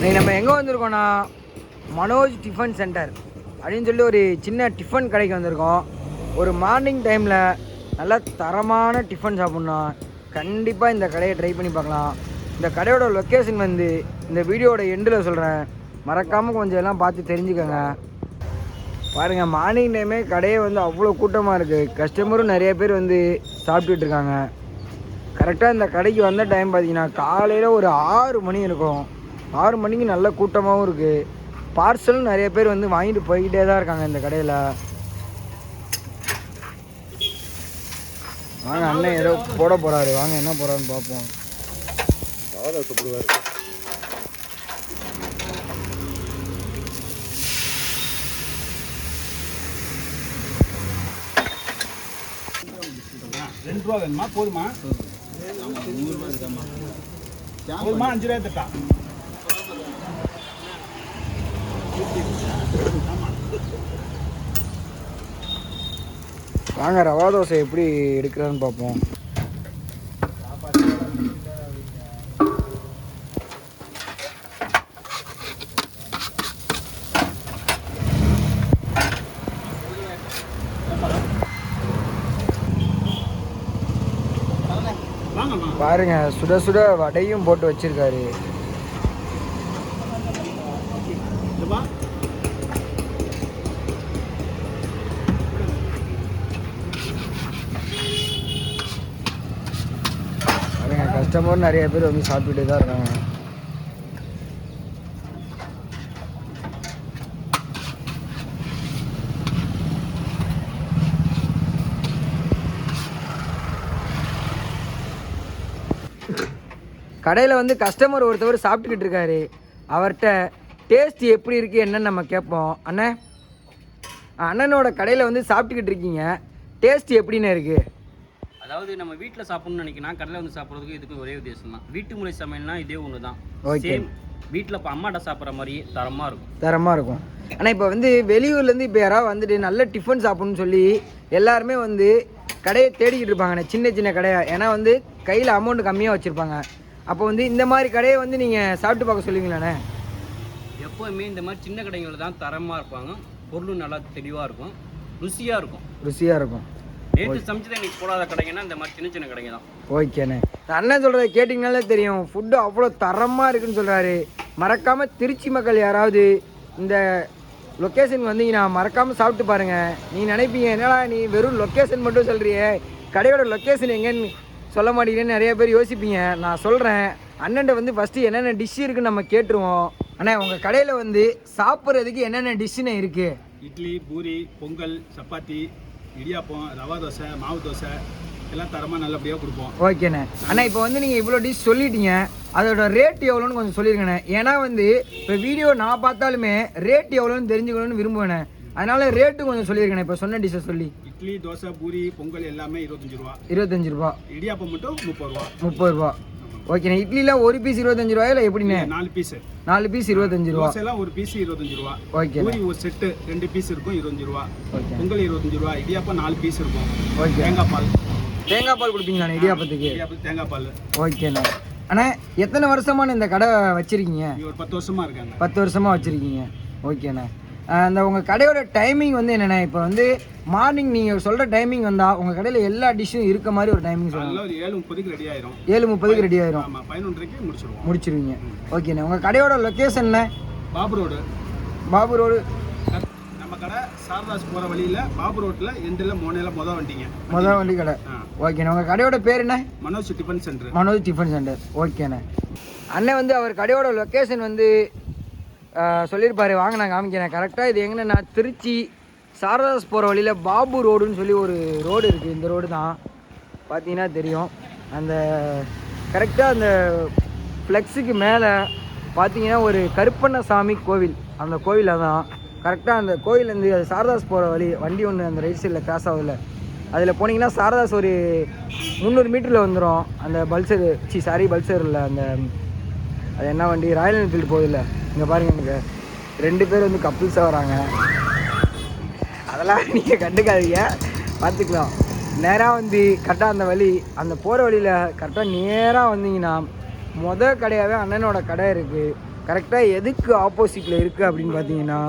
இன்னைக்கு நம்ம எங்கே வந்திருக்கோம்னா? மனோஜ் டிஃபன் சென்டர் அப்படின்னு சொல்லி ஒரு சின்ன டிஃபன் கடைக்கு வந்திருக்கோம். ஒரு மார்னிங் டைமில் நல்ல தரமான டிஃபன் சாப்பிட்ணும் கண்டிப்பாக இந்த கடையை ட்ரை பண்ணி பார்க்கலாம். இந்த கடையோட லொக்கேஷன் வந்து இந்த வீடியோட எண்டில் சொல்கிறேன் மறக்காமல் கொஞ்சம் எல்லாம் பார்த்து தெரிஞ்சுக்கோங்க. பாருங்கள் மார்னிங் டைமே கடையே வந்து அவ்வளோ கூட்டமாக இருக்குது கஸ்டமரும் நிறைய பேர் வந்து சாப்பிட்டுட்டு இருக்காங்க. கரெக்டாக இந்த கடைக்கு வந்த டைம் பார்த்தீங்கன்னா காலையில் ஒரு ஆறு மணி இருக்கும். ஆறு மணிக்கு நல்ல கூட்டமாகவும் இருக்குது பார்சலும் நிறைய பேர் வந்து வாங்கிட்டு போய்கிட்டே தான் இருக்காங்க இந்த கடையில். வாங்க அண்ணன் ஏதோ போட போகிறாரு வாங்க என்ன போகிறாருன்னு பார்ப்போம். ரெண்டு ரூபா வேணுமா? போதுமா? போதுமா அஞ்சு ரூபாய் தட்டா. வாங்க ரவா தோசை எப்படி எடுக்கிறான்னு பார்ப்போம். பாருங்க சுட சுட வடையும் போட்டு வச்சிருக்காரு இதுவா பாருங்க கஸ்டமர் நிறைய பேர் வந்து சாப்பிட்டுட்டே தான் இருக்காங்க. கடையில் வந்து கஸ்டமர் ஒருத்தவர் சாப்பிட்டுக்கிட்டு இருக்காரு. அவர்கிட்ட டேஸ்ட் எப்படி இருக்குது என்னன்னு நம்ம கேட்போம். அண்ணன் அண்ணனோட கடையில் வந்து சாப்பிட்டுக்கிட்டு இருக்கீங்க. டேஸ்ட் எப்படிண்ணே இருக்குது அதாவது நம்ம வீட்டில் சாப்பிடணும்னு நினைக்கிறேன் கடையில் வந்து சாப்பிட்றதுக்கு இதுக்கும் ஒரே உத்தேசம் தான் வீட்டு முறை சமையல்னா இதே ஒன்று தான். சேம் வீட்டில் இப்போ அம்மாட்ட சாப்பிட்ற மாதிரியே தரமாக இருக்கும். தரமாக இருக்கும். ஆனால் இப்போ வந்து வெளியூர்லேருந்து இப்போ யாராவது வந்துட்டு நல்ல டிஃபன் சாப்பிடணும்னு சொல்லி எல்லாருமே வந்து கடையை தேடிக்கிட்டு இருப்பாங்கண்ணே சின்ன சின்ன கடையை. ஏன்னா வந்து கையில் அமௌண்ட் கம்மியாக வச்சுருப்பாங்க. அப்போ வந்து இந்த மாதிரி கடையை வந்து நீங்கள் சாப்பிட்டு பார்க்க சொல்லுவீங்களாண்ணே? எப்போவுமே இந்த மாதிரி சின்ன கடைகள் தான் தரமாக இருப்பாங்க. பொருளும் நல்லா தெளிவாக இருக்கும். ருசியாக இருக்கும். ருசியாக இருக்கும். நேற்று சமைச்சது இன்னைக்கு போடாத கடைங்கன்னா இந்த மாதிரி சின்ன சின்ன கடைங்க தான் ஓகேண்ணே அண்ணன் சொல்கிறத கேட்டிங்கனாலே தெரியும். ஃபுட்டு அவ்வளோ தரமாக இருக்குன்னு சொல்கிறாரு மறக்காமல் திருச்சி மக்கள் யாராவது இந்த லொக்கேஷன் வந்தீங்கன்னா மறக்காமல் சாப்பிட்டு பாருங்கள் நீ நினைப்பீங்க என்னடா நீ வெறும் லொக்கேஷன் மட்டும் சொல்கிறியே கடையோட லொக்கேஷன் எங்கன்னு சொல்ல மாட்டேங்கிறேன்னு நிறைய பேர் யோசிப்பீங்க. நான் சொல்கிறேன் அண்ணன்ட்ட வந்து ஃபஸ்ட்டு என்னென்ன டிஷ் இருக்குன்னு நம்ம கேட்டுருவோம். அண்ணா உங்கள் கடையில் வந்து சாப்பிட்றதுக்கு என்னென்ன டிஷ்ஷுன்னு இருக்குது இட்லி பூரி பொங்கல் சப்பாத்தி இடியாப்பம் ரவா தோசை மாவு தோசை எல்லாம் தரமாக நல்லபடியாக கொடுப்போம். ஓகேண்ணே. அண்ணா இப்போ வந்து நீங்கள் இவ்வளோ டிஷ் சொல்லிட்டீங்க. அதோட ரேட் எவ்வளோன்னு கொஞ்சம் சொல்லிருங்கண்ணே. ஏன்னா வந்து இப்போ வீடியோ நான் பார்த்தாலுமே ரேட் எவ்வளோன்னு தெரிஞ்சுக்கணும்னு விரும்புவேண்ணே. அதனால ரேட்டு கொஞ்சம் சொல்லியிருக்கேண்ணே இப்போ சொன்ன டிஷ்ஷை சொல்லி. இட்லி தோசை பூரி பொங்கல் எல்லாமே இருபத்தஞ்சு ரூபா. இருபத்தஞ்சு ரூபா. இடியாப்பம் மட்டும் முப்பது ரூபா. முப்பது ரூபா. ஓகேண்ணே இட்லியில் ஒரு பீஸ் இருபத்தஞ்சு ரூபாயா இல்லை எப்படிண்ணே? நாலு பீஸு நாலு பீஸ் இருபத்தஞ்சு ரூபா. தோசைலாம் ஒரு பீஸ் இருபத்தஞ்சு ரூபா. ஓகேண்ணே. பூரி ஒரு செட்டு ரெண்டு பீஸ் இருக்கும் இருபத்தஞ்சு ரூபா. ஓகே. பொங்கல் இருபத்தஞ்சு ரூபா இடியாப்பம் நாலு பீஸ் இருக்கும். ஓகே. தேங்காய் பால். தேங்காய் பால் கொடுப்பீங்களாண்ணே இடியாப்பத்துக்கு? தேங்காய் பால். ஓகேண்ணே. அண்ணா எத்தனை வருஷமான இந்த கடை வச்சுருக்கீங்க? ஒரு பத்து வருஷமா இருக்காங்க. பத்து வருஷமாக வச்சுருக்கீங்க. ஓகேண்ணே. அந்த உங்கள் கடையோட டைமிங் வந்து என்னண்ணே இப்போ வந்து மார்னிங் நீங்கள் சொல்கிற டைமிங் வந்தால் உங்கள் கடையில் எல்லா டிஷ்ஷும் இருக்க மாதிரி ஒரு டைமிங் சொல்லுங்கள் ஏழு முப்பதுக்கு ரெடி ஆயிரும். ஏழு முப்பதுக்கு ரெடி ஆயிரும். பதினொன்றரைக்கு முடிச்சிருவோம். முடிச்சிருவீங்க. ஓகேண்ணே உங்கள் கடையோட லொக்கேஷன்ண்ணே பாபு ரோடு. பாபு ரோடு. நம்ம கடை சாரதாஸ் போற வழியில பாபு ரோட்ல எண்டில் மோனையில மொதல் வண்டிங்க. முதல் வண்டி கடை. ஓகேண்ணே உங்கள் கடையோட பேர் என்ன? Manoj tiffin centre. Manoj tiffin centre. ஓகேண்ணே அண்ணன் வந்து அவர் கடையோட லொக்கேஷன் வந்து சொல்லியிருப்பாரு. வாங்க நான் காமிக்கிறேன். கரெக்டாக இது எங்கன்னா திருச்சி சாரதாஸ் போகிற வழியில் பாபு ரோடுன்னு சொல்லி ஒரு ரோடு இருக்குது இந்த ரோடு தான். பார்த்தீங்கன்னா தெரியும். அந்த கரெக்டாக அந்த ஃப்ளெக்ஸுக்கு மேலே பார்த்தீங்கன்னா ஒரு கருப்பண்ணசாமி கோவில். அந்த கோவிலில் தான் கரெக்டாக அந்த கோயிலேருந்து அது சாரதாஸ் போகிற வழி வண்டி ஒன்று அந்த ரைட் சைடில் கிராஸ் ஆகுதுல அதில் போனீங்கன்னா சாரதாஸ் ஒரு முந்நூறு மீட்டரில் வந்துடும் அந்த பல்சர் சி சாரி பல்சர் இல்லை அந்த அது என்ன வண்டி? ராயல் என்ஃபீல்டு போகுதுல்ல. இங்கே பாருங்க எனக்கு ரெண்டு பேர் வந்து கப்புள்ஸாக வராங்க. அதெல்லாம் நீங்கள் கண்டுக்காதீங்க. பார்த்துக்கலாம் நேராக வந்து கரெக்டாக அந்த வழி அந்த போகிற வழியில் கரெக்டாக நேராக வந்தீங்கன்னா மொதல் கடையாகவே அண்ணனோட கடை இருக்குது கரெக்டாக எதுக்கு ஆப்போசிட்டில் இருக்குது அப்படின்னு பார்த்தீங்கன்னா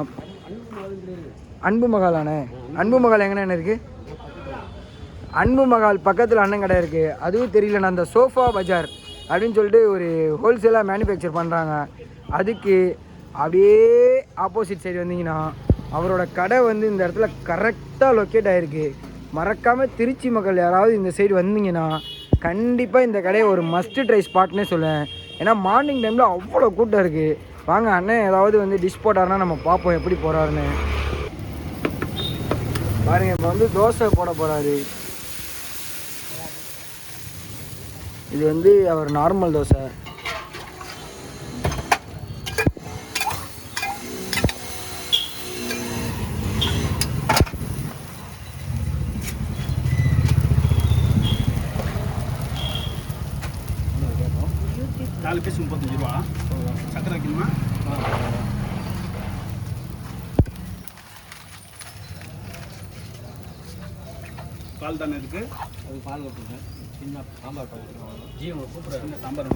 அன்பு மகாலானே அன்பு மகால் எங்கண்ணே இருக்குது அன்பு மகால் பக்கத்தில் அண்ணன் கடை இருக்குது அதுவும் தெரியல அந்த சோஃபா பஜார் அப்படின்னு சொல்லிட்டு ஒரு ஹோல்சேலாக மேனுஃபேக்சர் பண்ணுறாங்க அதுக்கு அப்படியே ஆப்போசிட் சைடு வந்தீங்கன்னா அவரோட கடை வந்து இந்த இடத்துல கரெக்டாக லொக்கேட் ஆகிருக்கு மறக்காமல் திருச்சி மக்கள் யாராவது இந்த சைடு வந்தீங்கன்னா கண்டிப்பாக இந்த கடையை ஒரு மஸ்ட் ட்ரை ஸ்பாட்னே சொல்லுவேன். ஏன்னா மார்னிங் டைமில் அவ்வளோ கூட்டம் இருக்குது வாங்க அண்ணன் ஏதாவது வந்து டிஷ் போட்டாருன்னா நம்ம பார்ப்போம் எப்படி போகிறாருன்னு பாருங்கள் இப்போ வந்து தோசை போட போகிறாரு இது வந்து அவர் நார்மல் தோசை. நாலு பீஸ் முப்பத்தஞ்சு ரூபா. சக்கரை வைக்கணுமா? பால் தானே இருக்கு? அது பால் கொடுங்க சின்ன சாம்பார் ஜீவன் கூப்பிட்றாரு. சின்ன சாம்பார்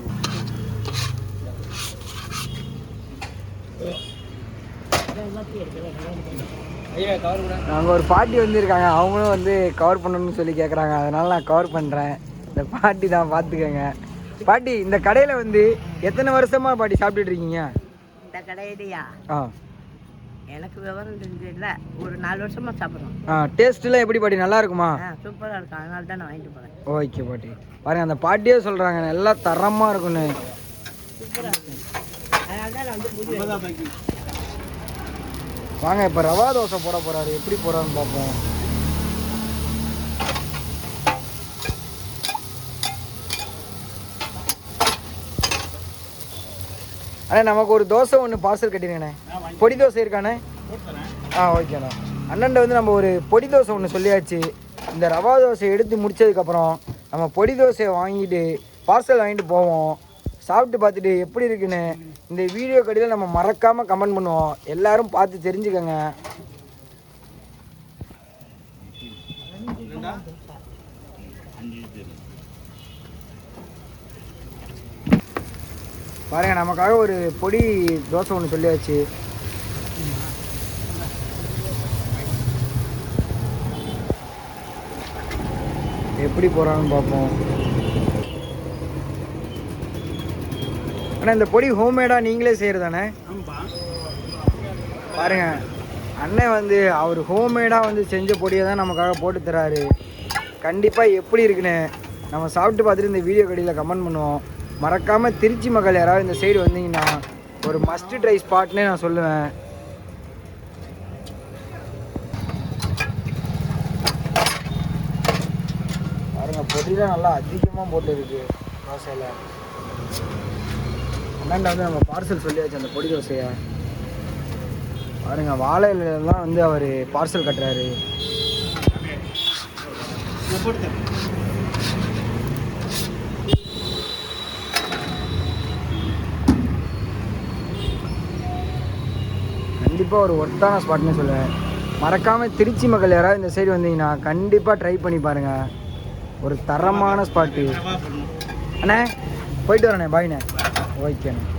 நாங்கள் ஒரு பாட்டி வந்திருக்காங்க. அவங்களும் வந்து கவர் பண்ணணும்னு சொல்லி கேட்குறாங்க அதனால நான் கவர் பண்ணுறேன் இந்த பாட்டி தான் பார்த்துக்கோங்க பாட்டி இந்த கடையில் வந்து எத்தனை வருஷமா பாட்டி சாப்பிட்டுட்டு இருக்கீங்க? இந்த கடையிலையா? ஆ. எனக்கு விவரம் தெரிஞ்சதில்ல ஒரு நாலு வருஷமா சாப்பிட்றோம். ஆ டேஸ்ட்டுலாம் எப்படி பாட்டி? நல்லா இருக்குமா? சூப்பராக இருக்கும். அதனால தான் நான் வாங்கிட்டு போகிறேன் ஓகே பாட்டி. பாருங்க அந்த பாட்டியே சொல்கிறாங்க நல்லா தரமாக இருக்குன்னு சூப்பராக இருக்கும். அதனால தான் நான் வந்து புது ஐம்பதா பாக்கி. வாங்க இப்போ ரவா தோசை போட போகிறாரு எப்படி போகிறாருன்னு பார்ப்போம். அண்ணே நமக்கு ஒரு தோசை ஒன்று பார்சல் கட்டிருங்கண்ணே பொடி தோசை இருக்காண்ணே ஆ ஓகேண்ணா அண்ணன்ட்ட வந்து நம்ம ஒரு பொடி தோசை ஒன்று சொல்லியாச்சு. இந்த ரவா தோசை எடுத்து முடிச்சதுக்கப்புறம் நம்ம பொடி தோசையை வாங்கிட்டு பார்சல் வாங்கிட்டு போவோம். சாப்பிட்டு பார்த்துட்டு எப்படி இருக்குன்னு இந்த வீடியோ கடையில் நம்ம மறக்காமல் கமெண்ட் பண்ணுவோம். எல்லாரும் பார்த்து தெரிஞ்சுக்கோங்க. ரெண்டா பாருங்க நமக்காக ஒரு பொடி தோசை ஒன்று சொல்லியாச்சு. எப்படி போகிறான்னு பார்ப்போம். அண்ணா இந்த பொடி ஹோம்மேடாக நீங்களே செய்கிறதானே பாருங்க அண்ணன் வந்து அவர் ஹோம்மேடாக வந்து செஞ்ச பொடியை தான் நமக்காக போட்டு தராரு. கண்டிப்பாக எப்படி இருக்குன்னு நம்ம சாப்பிட்டு பார்த்துட்டு இந்த வீடியோ கடையில் கமெண்ட் பண்ணுவோம். மறக்காமல் திருச்சி மக்கள் யாராவது இந்த சைடு வந்தீங்கன்னா ஒரு மஸ்ட் ட்ரை ஸ்பாட்னே நான் சொல்லுவேன். பாருங்க நல்லா அதிகமாக போட்டு தோசையில் அண்ணாண்டா வந்து நம்ம பார்சல் சொல்லியாச்சு அந்த பொடி தோசையை? பாருங்க வாழை வந்து அவர் பார்சல் கட்டுறாரு. கண்டிப்பாக ஒரு ஒர்த்தான ஸ்பாட்னு சொல்லுவேன். மறக்காமல் திருச்சி மக்கள் யாராவது இந்த சைடு வந்தீங்கன்னா கண்டிப்பாக ட்ரை பண்ணி பாருங்கள் ஒரு தரமான ஸ்பாட்டு அண்ணே போயிட்டு வரேண்ணே பாய்ண்ணே ஓகேண்ணே